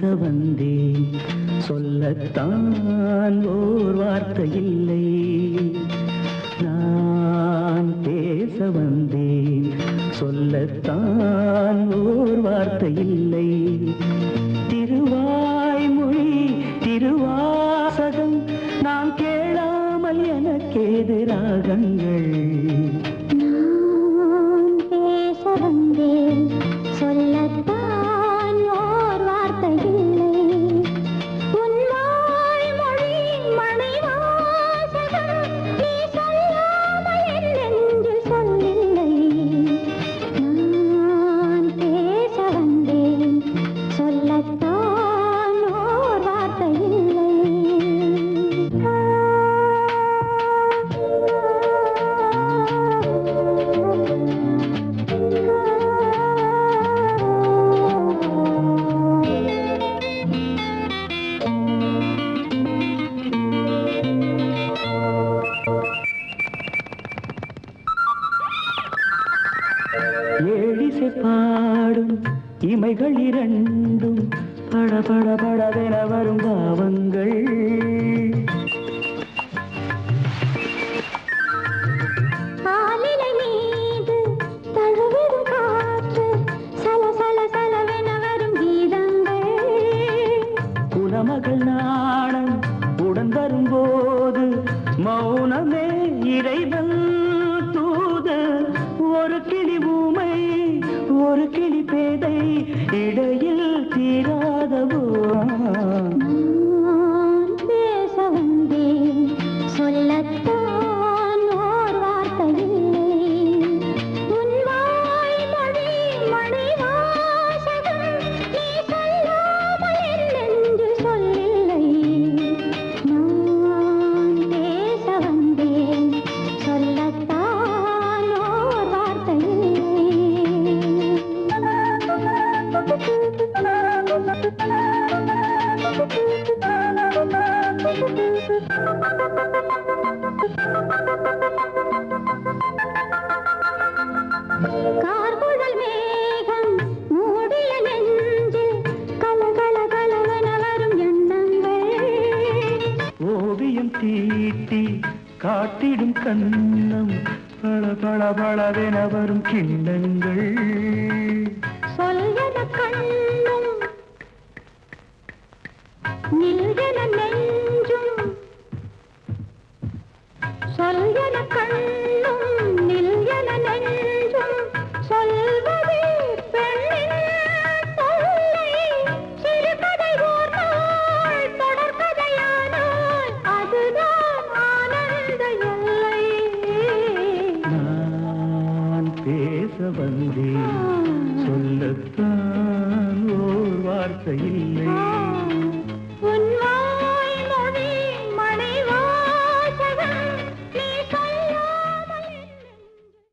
வந்தேன் சொல்லத்தான் ஓர் வார்த்தை இல்லை. நான் பேச வந்தேன். சொல்லத்தான் ஓர் வார்த்தை இல்லை. திருவாய்மொழி திருவாசகம் நான் கேளாமல் எனக்கு எதிராகங்கள் ஏழிசை பாடும் இமைகள் இரண்டும் பட பட படவென வரும் பாவங்கள் குலமகள் நாணம் உடன் வரும்போது மௌனமே இறைவன் பேதை இடையில் தீராதவோ ஓவியம் தீட்டி காட்டிடும் கண்ணம் பள பள பளவென வரும் கிண்ணங்கள். சொல்யன பேச வந்தேன். சொல்லத்தான் ஓர் வார்த்தை இல்லை.